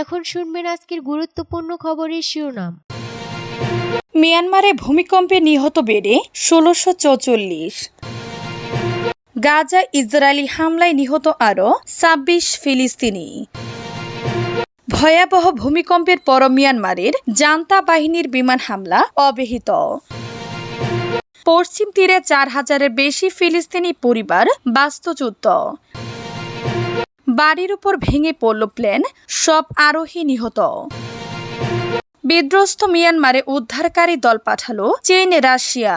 এখন শুনবেন আজকের গুরুত্বপূর্ণ খবরের শিরোনাম। মিয়ানমারে ভূমিকম্পে নিহত বেড়ে ষোলোশো চৌচল্লিশ। গাজা ইসরায়েলি হামলায় নিহত আরও ছাব্বিশ ফিলিস্তিনি। ভয়াবহ ভূমিকম্পের পর মিয়ানমারের জান্তা বাহিনীর বিমান হামলা অব্যাহত পশ্চিম তীরে চার হাজারের বেশি ফিলিস্তিনি পরিবার বাস্তুচ্যুত। বাড়ির উপর ভেঙে পড়ল প্লেন, সব আরোহী নিহত। বিধ্বস্ত মিয়ানমারে উদ্ধারকারী দল পাঠালো চীন রাশিয়া।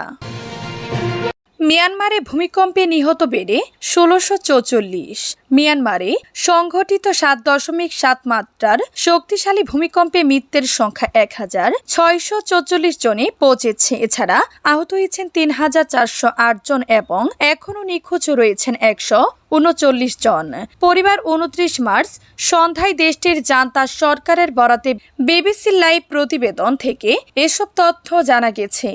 মিয়ানমারে ভূমিকম্পে নিহত বেড়ে ষোলোশো চৌচল্লিশ। মিয়ানমারে সংঘটিত সাত দশমিক সাত মাত্রার শক্তিশালী ভূমিকম্পে মৃত্যুর সংখ্যা এক হাজার ছয়শো চৌচল্লিশ জনে পৌঁছেছে। এছাড়া আহত হয়েছেন তিন হাজার চারশো আট জন এবং এখনও নিখোঁজ রয়েছেন একশো উনচল্লিশ জন। পরিবার উনত্রিশ মার্চ, সন্ধ্যায় দেশটির জান্তা সরকারের বরাতে বিবিসি লাইভ প্রতিবেদন থেকে এসব তথ্য জানা গেছে।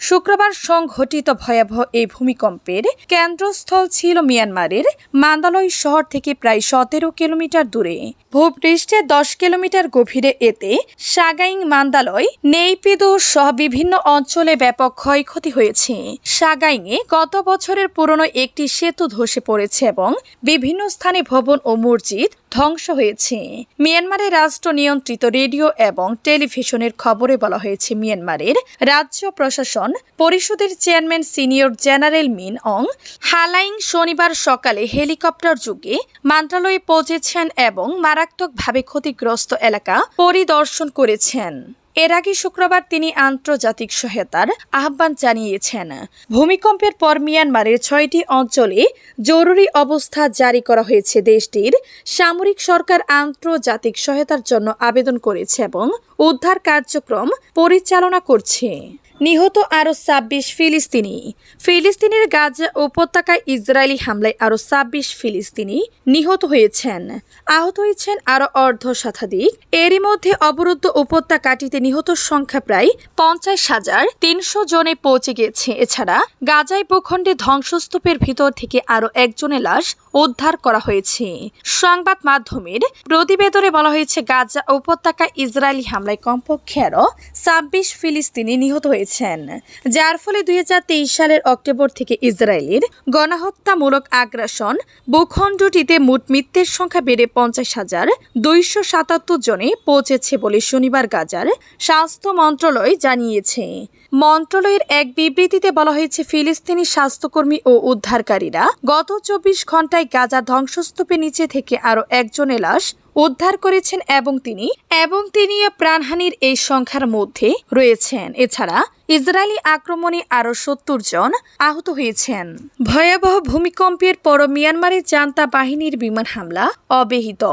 শুক্রবার সংঘটিত ভয়াবহ এই ভূমিকম্পের কেন্দ্রস্থল ছিল মিয়ানমারের মান্দালয় শহর থেকে প্রায় সতেরো কিলোমিটার দূরে। ভূপৃষ্ঠে দশ কিলোমিটার গভীরে এতে সাগাইং মান্দালয়, নেইপিদো সহ বিভিন্ন অঞ্চলে ব্যাপক ক্ষয়ক্ষতি হয়েছে। সাগাইংয়ে গত বছরের পুরনো একটি সেতু ধসে পড়েছে এবং বিভিন্ন স্থানে ভবন ও মসজিদ ধ্বংস হয়েছে। মিয়ানমারের রাষ্ট্র নিয়ন্ত্রিত রেডিও এবং টেলিভিশনের খবরে বলা হয়েছে, মিয়ানমারের রাজ্য প্রশাসন পরিষদের chairman senior general Min Aung Hlaing শনিবার সকালে হেলিকপ্টার যুগে মন্ত্রণালয়ে পৌঁছেছেন এবং মারাত্মকভাবে ক্ষতিগ্রস্ত এলাকা পরিদর্শন করেছেন। এর আগে শুক্রবার তিনি আন্তর্জাতিক সহায়তার আহ্বান জানিয়েছেন। ভূমিকম্পের পর মিয়ানমারের ছয়টি অঞ্চলে জরুরি অবস্থা জারি করা হয়েছে। দেশটির সামরিক সরকার আন্তর্জাতিক সহায়তার জন্য আবেদন করেছে এবং উদ্ধার কার্যক্রম পরিচালনা করছে। নিহত আরও ছাব্বিশ ফিলিস্তিনি। ফিলিস্তিনের গাজা উপত্যকায় ইসরায়েলি হামলায় আরও ছাব্বিশ ফিলিস্তিনি নিহত হয়েছেন। আহত হয়েছেন আরও অর্ধ শতাধিক এরই মধ্যে অবরুদ্ধ উপত্যকাটিতে নিহত সংখ্যা প্রায় পঞ্চাশ হাজার তিনশো জনে পৌঁছে গেছে। এছাড়া গাজাই ভূখণ্ডে ধ্বংসস্তূপের ভিতর থেকে আরও একজনের লাশ উদ্ধার করা হয়েছে। সংবাদ মাধ্যমের প্রতিবেদনে বলা হয়েছে, গাজা উপত্যকায় ইসরায়েলি হামলায় কমপক্ষে আরও ছাব্বিশ ফিলিস্তিনি নিহত হয়েছেন যার ফলে দুই হাজার তেইশ সালের অক্টোবর থেকে ইসরায়েলের গণহত্যামূলক আগ্রাসন ভূখণ্ডটিতে মোট মৃত্যুর সংখ্যা বেড়ে পঞ্চাশ হাজার দুইশো সাতাত্তর জনে পৌঁছেছে বলে শনিবার গাজার স্বাস্থ্য মন্ত্রণালয় জানিয়েছে। মন্ত্রণালয়ের এক বিবৃতিতে বলা হয়েছে, ফিলিস্তিনি স্বাস্থ্যকর্মী ও উদ্ধারকারীরা গত চব্বিশ ঘন্টায় গাজা ধ্বংসস্তূপের নিচে থেকে আরও একজনের লাশ উদ্ধার করেছেন এবং তিনি এবং তিনি প্রাণহানির এই সংখ্যার মধ্যে রয়েছেন। এছাড়া ইসরায়েলি আক্রমণে আরও সত্তর জন আহত হয়েছেন। ভয়াবহ ভূমিকম্পের পর মিয়ানমারের জান্তা বাহিনীর বিমান হামলা অব্যাহত।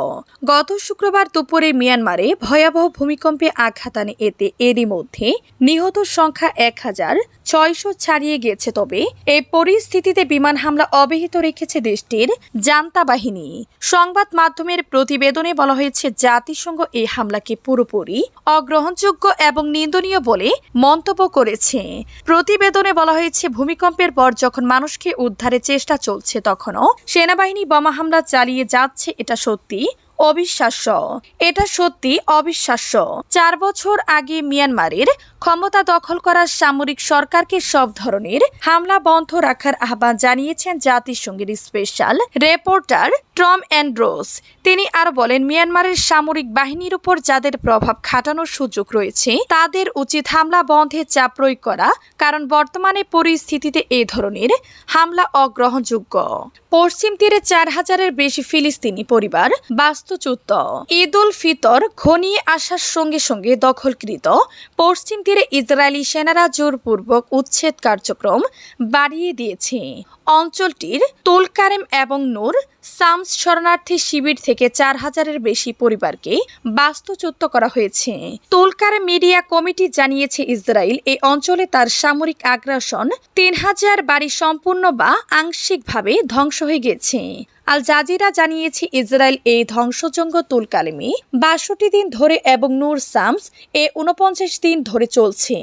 গত শুক্রবার দুপুরে মিয়ানমারে ভয়াবহ ভূমিকম্পে আঘাত আনে এতে এরই মধ্যে নিহত সংখ্যা এক হাজার ছয়শো ছাড়িয়ে গেছে। তবে এই পরিস্থিতিতে বিমান হামলা অব্যাহত রেখেছে দেশটির জান্তা বাহিনী। সংবাদ মাধ্যমের প্রতিবেদনে বলা হয়েছে, জাতিসংঘ এই হামলাকে পুরোপুরি অগ্রহণযোগ্য এবং নিন্দনীয় বলে মন্তব্য করেছে। প্রতিবেদনে বলা হয়েছে, ভূমিকম্পের পর যখন মানুষকে উদ্ধারের চেষ্টা চলছে, তখনও সেনাবাহিনী বোমা হামলা চালিয়ে যাচ্ছে, এটা সত্যি অবিশ্বাস্য। এটা সত্যি অবিশ্বাস্য। চার বছর আগে মিয়ানমারের ক্ষমতা দখল করার সামরিক সরকারকে সব ধরনের হামলা বন্ধ রাখার আহ্বান জানিয়েছেন জাতিসংঘের স্পেশাল রিপোর্টার ট্রম অ্যান্ড্রোস। তিনি আর বলেন, মিয়ানমারের সামরিক বাহিনীর উপর যাদের প্রভাব খাটানোর সুযোগ রয়েছে, তাদের উচিত হামলা বন্ধে চাপ প্রয়োগ করা, কারণ বর্তমানে পরিস্থিতিতে এ ধরনের হামলা অগ্রহণযোগ্য। পশ্চিম তীরে চার হাজারের বেশি ফিলিস্তিনি পরিবার বাস্তুচ্যুত। ঈদ উল ফিতর ঘনিয়ে আসার সঙ্গে সঙ্গে দখলকৃত। পশ্চিম তীরে ইসরায়েলি সেনারা জোরপূর্বক উচ্ছেদ কার্যক্রম বাড়িয়ে দিয়েছে। অঞ্চলটির তুলকারেম এবং নূর সামস শরণার্থী শিবির থেকে চার হাজারের বেশি পরিবারকে বাস্তুচ্যুত করা হয়েছে। তোলকার মিডিয়া কমিটি জানিয়েছে ইসরায়েল এই অঞ্চলে তার সামরিক আগ্রাসন তিন হাজার বাড়ি সম্পূর্ণ বা আংশিকভাবে ধ্বংস হয়ে গেছে। আল জাজিরা জানিয়েছে, ইসরায়েল এই ধ্বংসযজ্ঞ তুলকালিমি বাষট্টি দিন ধরে এবং নূর সামস এ উনপঞ্চাশ দিন ধরে চলছে।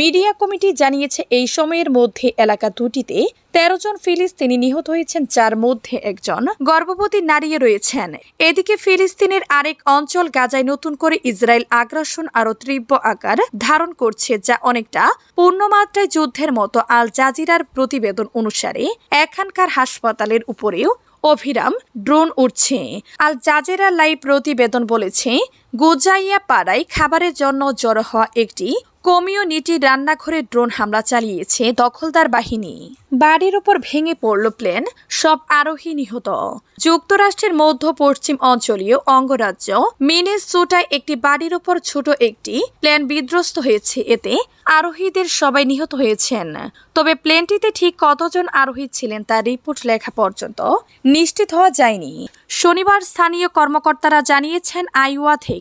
মিডিয়া কমিটি জানিয়েছে, এই সময়ের মধ্যে এলাকা দুটিতে তেরো জন ফিলিস্তিনি নিহত হয়েছেন, যার মধ্যে একজন গর্ভবতী নারীও রয়েছেন। এদিকে ফিলিস্তিনের আরেক অঞ্চল গাজায় নতুন করে ইসরায়েল আগ্রাসন আরও তীব্র আকার ধারণ করছে, যা অনেকটা পূর্ণমাত্রায় যুদ্ধের মতো আল জাজিরার প্রতিবেদন অনুসারে এখানকার হাসপাতালের উপরেও অভিরাম ড্রোন উঠছে আল জাজেরা লাইভ প্রতিবেদন বলেছে গোজাইয়া পাড়ায় খাবারের জন্য জড়ো হওয়া একটি কমিউনিটি রান্নাঘরে ড্রোন হামলা চালিয়েছে দখলদার বাহিনী। বাড়ির ওপর ভেঙে পড়ল প্লেন, সব আরোহী নিহত। যুক্তরাষ্ট্রের মধ্য পশ্চিম অঞ্চলীয় অঙ্গরাজ্য মিনেসোটায় একটি বাড়ির ওপর ছোট একটি প্লেন বিধ্বস্ত হয়েছে। এতে আরোহীদের সবাই নিহত হয়েছেন। তবে প্লেনটিতে ঠিক কতজন আরোহী ছিলেন তার রিপোর্ট লেখা পর্যন্ত নিশ্চিত হওয়া যায়নি। শনিবার স্থানীয় কর্মকর্তারা জানিয়েছেন, আইওয়া থেকে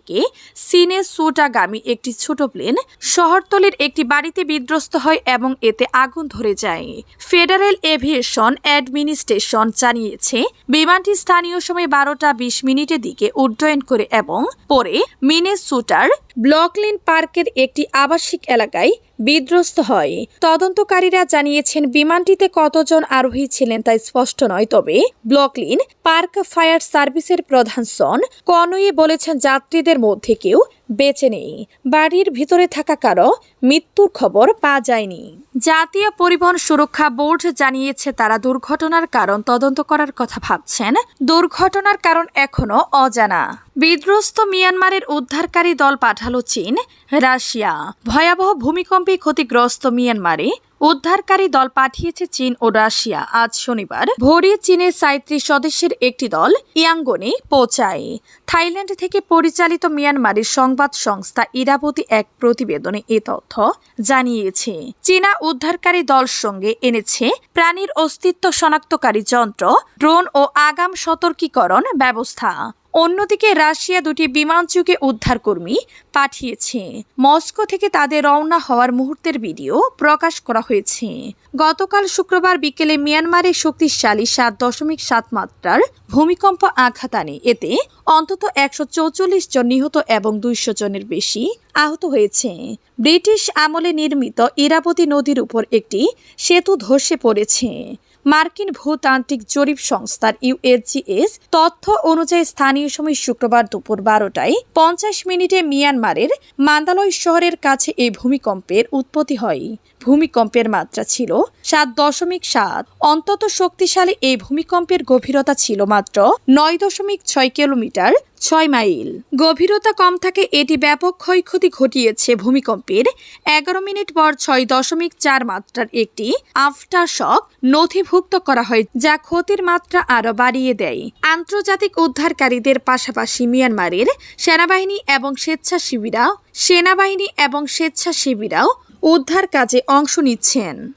সিনে সুটাগামী একটি ছোট প্লেন শহরতলির একটি বাড়িতে বিধ্বস্ত হয় এবং এতে আগুন ধরে যায়। ফেডারেল এভিয়েশন অ্যাডমিনিস্ট্রেশন জানিয়েছে, বিমানটি স্থানীয় সময় বারোটা বিশ মিনিটের দিকে উড্ডয়ন করে এবং পরে মিনেসুটার ব্লকলিন পার্কের একটি আবাসিক এলাকায় বিধ্বস্ত হয়। তদন্তকারীরা জানিয়েছেন, বিমানটিতে কতজন আরোহী ছিলেন তা স্পষ্ট নয়, তবে ব্লকলিন পার্ক ফায়ার সার্ভিসের প্রধান সন কনয়ে বলেছেন, যাত্রীদের মধ্যে কেউ বেঁচে নেই। বাড়ির ভিতরে থাকা কারও মৃত্যুর খবর পাওয়া যায়নি। জাতীয় পরিবহন সুরক্ষা বোর্ড জানিয়েছে, তারা দুর্ঘটনার কারণ তদন্ত করার কথা ভাবছেন। দুর্ঘটনার কারণ এখনও অজানা। বিধ্বস্ত মিয়ানমারের উদ্ধারকারী দল পাঠালো চীন, রাশিয়া। ভয়াবহ ভূমিকম্পে ক্ষতিগ্রস্ত মিয়ানমারে উদ্ধারকারী দল পাঠিয়েছে চীন ও রাশিয়া। আজ শনিবার ভোরে চীনের সাঁত্রিশ সদস্যের একটি দল ইয়াঙ্গনে পৌঁছায়। থাইল্যান্ড থেকে পরিচালিত মিয়ানমারের সংবাদ সংস্থা ইরাবতী এক প্রতিবেদনে এ তথ্য জানিয়েছে। চীনা উদ্ধারকারী দল সঙ্গে এনেছে প্রাণীর অস্তিত্ব শনাক্তকারী যন্ত্র, ড্রোন ও আগাম সতর্কীকরণ ব্যবস্থা। অন্যদিকে রাশিয়া দুটি বিমানযোগে উদ্ধারকর্মী পাঠিয়েছে। মস্কো থেকে তাদের রওনা হওয়ার মুহূর্তের ভিডিও প্রকাশ করা হয়েছে। গতকাল শুক্রবার বিকেলে মিয়ানমারে শক্তিশালী সাত দশমিক সাত মাত্রার ভূমিকম্প আঘাত আনে। এতে অন্তত একশো চৌচল্লিশ জন নিহত এবং দুইশো জনের বেশি আহত হয়েছে। ব্রিটিশ আমলে নির্মিত ইরাবতী নদীর উপর একটি সেতু ধসে পড়েছে। মার্কিন ভূতান্ত্রিক জরিপ সংস্থার ইউএসজিএস তথ্য অনুযায়ী স্থানীয় সময় শুক্রবার দুপুর বারোটায় পঞ্চাশ মিনিটে মিয়ানমারের মান্দালয় শহরের কাছে এই ভূমিকম্পের উৎপত্তি হয়। ভূমিকম্পের মাত্রা ছিল সাত দশমিক সাত। অন্তত শক্তিশালী এই ভূমিকম্পের গভীরতা ছিল মাত্র নয় দশমিক ছয় কিলোমিটার ছয় মাইল। গভীরতা কম থাকে এটি ব্যাপক ক্ষয়ক্ষতি ঘটিয়েছে ভূমিকম্পের এগারো মিনিট পর ছয় দশমিক চার মাত্রার একটি আফটার শক নথিভুক্ত করা হয়, যা ক্ষতির মাত্রা আরও বাড়িয়ে দেয়। আন্তর্জাতিক উদ্ধারকারীদের পাশাপাশি মিয়ানমারের সেনাবাহিনী এবং স্বেচ্ছাসেবীরা সেনাবাহিনী এবং স্বেচ্ছাসেবীরাও উদ্ধার কাজে অংশ নিচ্ছেন।